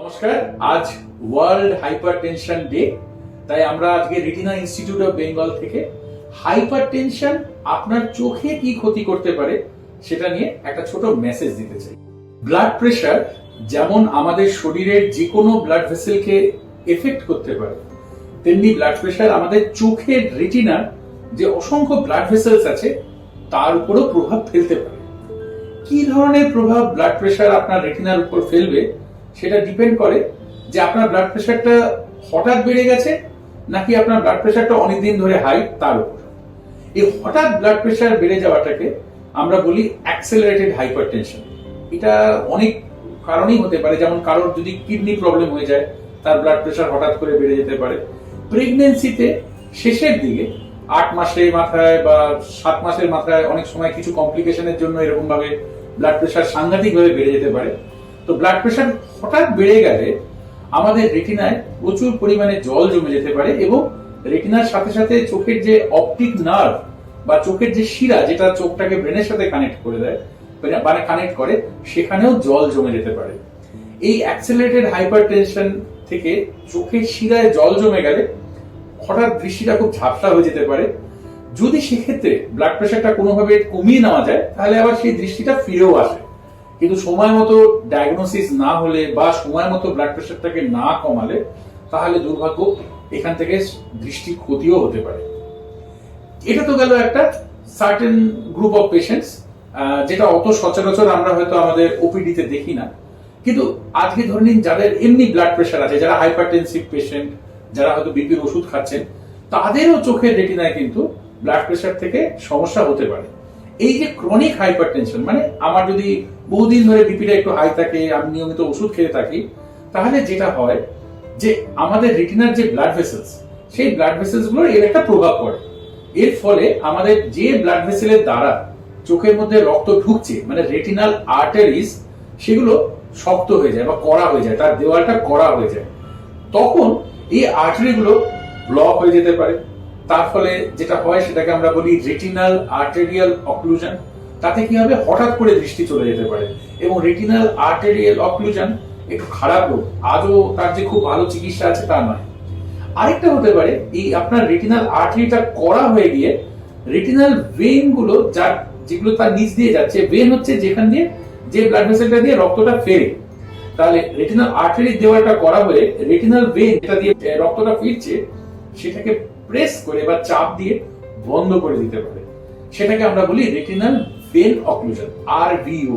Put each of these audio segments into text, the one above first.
নমস্কার, আজ world hyper day তাই আমরা আজকে রিটিনা ইনস্টিটিউট অফ বেঙ্গল থেকে হাইপার আপনার চোখে কি ক্ষতি করতে পারে সেটা নিয়ে একটা ছোট মেসেজ দিতে চাই। ব্লাড প্রেশার যেমন আমাদের শরীরের যে কোনো ব্লাড ভেসেলকে এফেক্ট করতে পারে, তেমনি ব্লাড প্রেশার আমাদের চোখের রেটিনার যে অসংখ্য ব্লাড ভেসেলস আছে, তার উপরও প্রভাব ফেলতে পারে। কি ধরনের প্রভাব ব্লাড প্রেশার আপনার রেটিনার উপর ফেলবে সেটা ডিপেন্ড করে যে আপনার ব্লাড প্রেশারটা হঠাৎ বেড়ে গেছে নাকি আপনার ব্লাড প্রেশারটা অনেকদিন ধরে হাই তার উপর। এই হঠাৎ ব্লাড প্রেশার বেড়ে যাওয়াটাকে আমরা বলি অ্যাক্সেলারেটেড হাইপারটেনশন এটা অনেক কারণেই হতে পারে, যেমন কারোর যদি কিডনি প্রবলেম হয়ে যায়, তার ব্লাড প্রেশার হঠাৎ করে বেড়ে যেতে পারে। প্রেগনেন্সিতে শেষের দিকে আট মাসের মাথায় বা সাত মাসের মাথায় অনেক সময় কিছু কমপ্লিকেশনের জন্য এরকম ভাবে ব্লাড প্রেশার সাংঘাতিক ভাবে বেড়ে যেতে পারে। তো ব্লাড প্রেশার হঠাৎ বেড়ে গেলে আমাদের রেটিনায় প্রচুর পরিমাণে জল জমে যেতে পারে এবং রেটিনার সাথে সাথে চোখের যে অপটিক নার্ভ বা চোখের যে শিরা যেটা চোখটাকে ব্রেনের সাথে কানেক্ট করে দেয় মানে কানেক্ট করে, সেখানেও জল জমে যেতে পারে। এই অ্যাক্সেলারেটেড হাইপার টেনশন থেকে চোখের শিরায় জল জমে গেলে হঠাৎ দৃষ্টিটা খুব ঝাপসা হয়ে যেতে পারে। যদি সেক্ষেত্রে ব্লাড প্রেশারটা কোনোভাবে কমিয়ে নেওয়া যায়, তাহলে আবার সেই দৃষ্টিটা ফিরেও আসে। কিন্তু সময় মতো ডায়াগনোসিস না হলে বা সময় মতো ব্লাড প্রেশারটাকে না কমালে, তাহলে দুর্ভাগ্য এখান থেকে দৃষ্টি ক্ষতিও হতে পারে। এটা তো গেল একটা সার্টেন গ্রুপ অফ পেশেন্টস যেটা অত সচরাচর আমরা হয়তো আমাদের ওপিডিতে দেখি না। কিন্তু আজকে ধরে নিন যাদের এমনি ব্লাড প্রেশার আছে, যারা হাইপারটেনসিভ পেশেন্ট যারা হয়তো বিপির ওষুধ খাচ্ছেন, তাদেরও চোখের রেটিনায় কিন্তু ব্লাড প্রেশার থেকে সমস্যা হতে পারে। এই যে ক্রনিক হাইপারটেনশন মানে আমার যদি বহুদিন ধরে বিপিটা একটু হাই থাকে, আমি নিয়মিত ওষুধ খেয়ে থাকি, তাহলে যেটা হয় যে আমাদের রেটিনার যে ব্লাড ভেসেলস সেই ব্লাড ভেসেলসগুলোর এর একটা প্রভাব পড়ে। এর ফলে আমাদের যে ব্লাড ভেসেলের দ্বারা চোখের মধ্যে রক্ত ঢুকছে মানে রেটিনাল আর্টারিজ সেগুলো শক্ত হয়ে যায় বা কড়া হয়ে যায়, তার দেওয়ালটা কড়া হয়ে যায়, তখন এই আর্টারিগুলো ব্লক হয়ে যেতে পারে। তার ফলে যেটা হয়, সেটাকে আমরা বলি রেটিনাল আর্টেরিয়াল অক্লুশন তাতে কি হবে? হঠাৎ করে দৃষ্টি চলে যেতে পারে। এবং রেটিনাল আর্টেরিয়াল অক্লুশন একটু খারাপ রোগ। আজও তার যে খুব ভালো চিকিৎসা আছে, তা নয়। আরেকটা হতে পারে, এই আপনার রেটিনাল আর্টারিটা করা হয়ে গিয়ে রেটিনাল ভেনগুলো যার যেগুলো তার নিচ দিয়ে যাচ্ছে ভেন হচ্ছে যেখান দিয়ে যে ব্লাড ভেসেলটা দিয়ে রক্তটা ফেরে তাহলে রেটিনাল আর্টারি দেওয়াটা করা হয়ে রেটিনাল ভেন যেটা দিয়ে রক্তটা ফিরছে, সেটাকে প্রেস করে বা চাপ দিয়ে বন্ধ করে দিতে পারে। সেটাকে আমরা বলি retinal vein occlusion R VO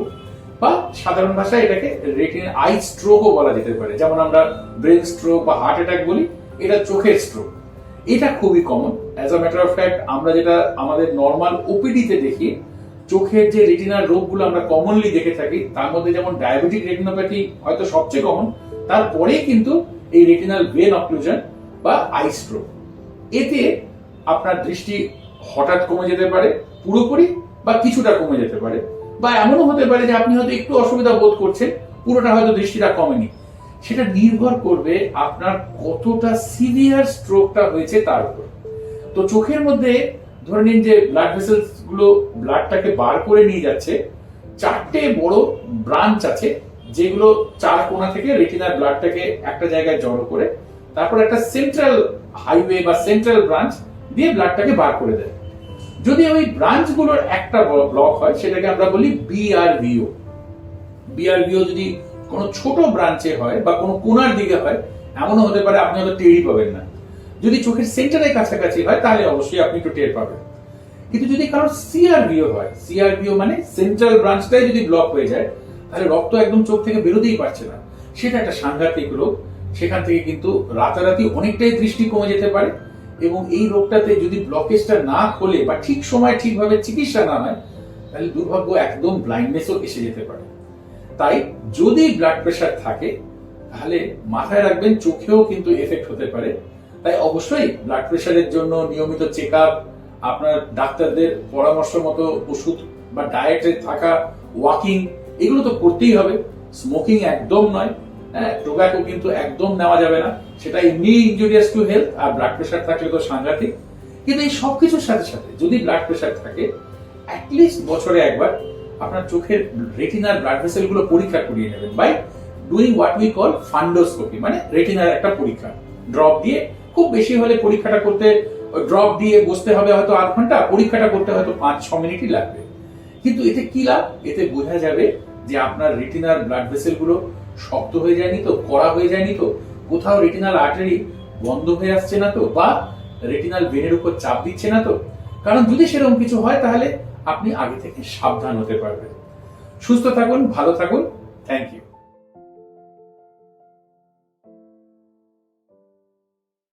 বা সাধারণ ভাষায় এটাকে রেটিনাল আই স্ট্রোকও বলা যেতে পারে। যেমন আমরা ব্রেন স্ট্রোক বা হার্ট অ্যাটাক বলি, এটা চোখের স্ট্রোক এটা খুবই common as a matter of fact আমরা যেটা আমাদের নর্মাল ওপিডিতে দেখি, চোখের যে রেটিনার রোগগুলো আমরা কমনলি দেখে থাকি, তার মধ্যে যেমন ডায়াবেটিক রেটিনোপ্যাথি হয়তো সবচেয়ে কমন তারপরেই কিন্তু এই রেটিনাল ভেন অক্লুশন বা আই স্ট্রোক এতে আপনার দৃষ্টি হঠাৎ কমে যেতে পারে, পুরোপুরি বা কিছুটা কমে যেতে পারে। বা এমনও হতে পারে যে আপনি হয়তো একটু অসুবিধা বোধ করছেন, পুরোটা হয়তো দৃষ্টিটা কমেনি। সেটা নির্ভর করবে আপনার কতটা সিভিয়ার স্ট্রোকটা হয়েছে তার উপর। তো চোখের মধ্যে ধরে নিন যে ব্লাড ভেসেলসগুলো ব্লাডটাকে বার করে নিয়ে যাচ্ছে, চারটে বড় ব্রাঞ্চ আছে যেগুলো চার কোণা থেকে রেটিনার ব্লাডটাকে একটা জায়গায় জড়ো করে, তারপর একটা সেন্ট্রাল হাইওয়ে বা সেন্ট্রাল ব্রাঞ্চ দিয়ে ব্লাডটাকে বার করে দেয়। যদি ওই ব্রাঞ্চগুলোর একটা ব্লক হয়, সেটাকে আমরা বলি বিআরভিও বিআরভিও যদি কোনো ছোট ব্রাঞ্চে হয় বা কোনো কোনার দিকে হয়, এমনও হতে পারে আপনি হয়তো টেরই পাবেন না। যদি চোখের সেন্টারের কাছাকাছি হয়, তাহলে অবশ্যই আপনি একটু টের পাবেন। কিন্তু যদি কারোর সিআরবিও হয় সিআরবিও মানে সেন্ট্রাল ব্রাঞ্চটাই যদি ব্লক হয়ে যায়, তাহলে রক্ত একদম চোখ থেকে বেরোতেই পারছে না। সেটা একটা সাংঘাতিক রোগ। সেখান থেকে কিন্তু রাতারাতি অনেকটাই দৃষ্টি কমে যেতে পারে এবং এই রোগটাতে যদি ব্লকেজটা না খোলে বা ঠিক সময় ঠিকভাবে চিকিৎসা না হয়, তাহলে দুর্ভাগ্য একদম ব্লাইন্ডনেসও এসে যেতে পারে। তাই যদি ব্লাড প্রেশার থাকে, তাহলে মাথায় রাখবেন, চোখেও কিন্তু এফেক্ট হতে পারে। তাই অবশ্যই ব্লাড প্রেশারের জন্য নিয়মিত চেক আপ আপনার ডাক্তারদের পরামর্শ মতো ওষুধ বা ডায়েটে থাকা ওয়াকিং এগুলো তো করতেই হবে। স্মোকিং একদম নয়। হ্যাঁ টোব্যাকো কিন্তু একদম নেওয়া যাবে না। সেটা এমনি ইনজুরিয়াস টু হেলথ আর ব্লাড প্রেশার থাকলে তো সাংঘাতিক। কিন্তু এই সব কিছুর সাথে সাথে যদি ব্লাড প্রেশার থাকে অ্যাটলিস্ট বছরে একবার আপনার চোখের রেটিনার ব্লাড ভেসেলগুলো পরীক্ষা করিয়ে নেবেন by doing what we call fundoscopy মানে রেটিনার একটা পরীক্ষা। ড্রপ দিয়ে, খুব বেশি হলে পরীক্ষাটা করতে ড্রপ দিয়ে বসতে হবে হয়তো আধ ঘণ্টা, পরীক্ষাটা করতে হয়তো পাঁচ, ছ মিনিটই লাগবে। কিন্তু এতে কি লাভ? এতে বোঝা যাবে যে আপনার রেটিনার ব্লাড ভেসেলগুলো শক্ত হয়ে যায়নি তো? কড়া হয়ে যায়নি তো? কোথাও রেটিনাল আর্টারি বন্ধ হয়ে আসছে না তো? বা রেটিনাল ভেনের উপর চাপ দিচ্ছে না তো? কারণ যদি সেরকম কিছু হয়, তাহলে আপনি আগে থেকে সাবধান হতে পারবেন। সুস্থ থাকুন, ভালো থাকুন। Thank you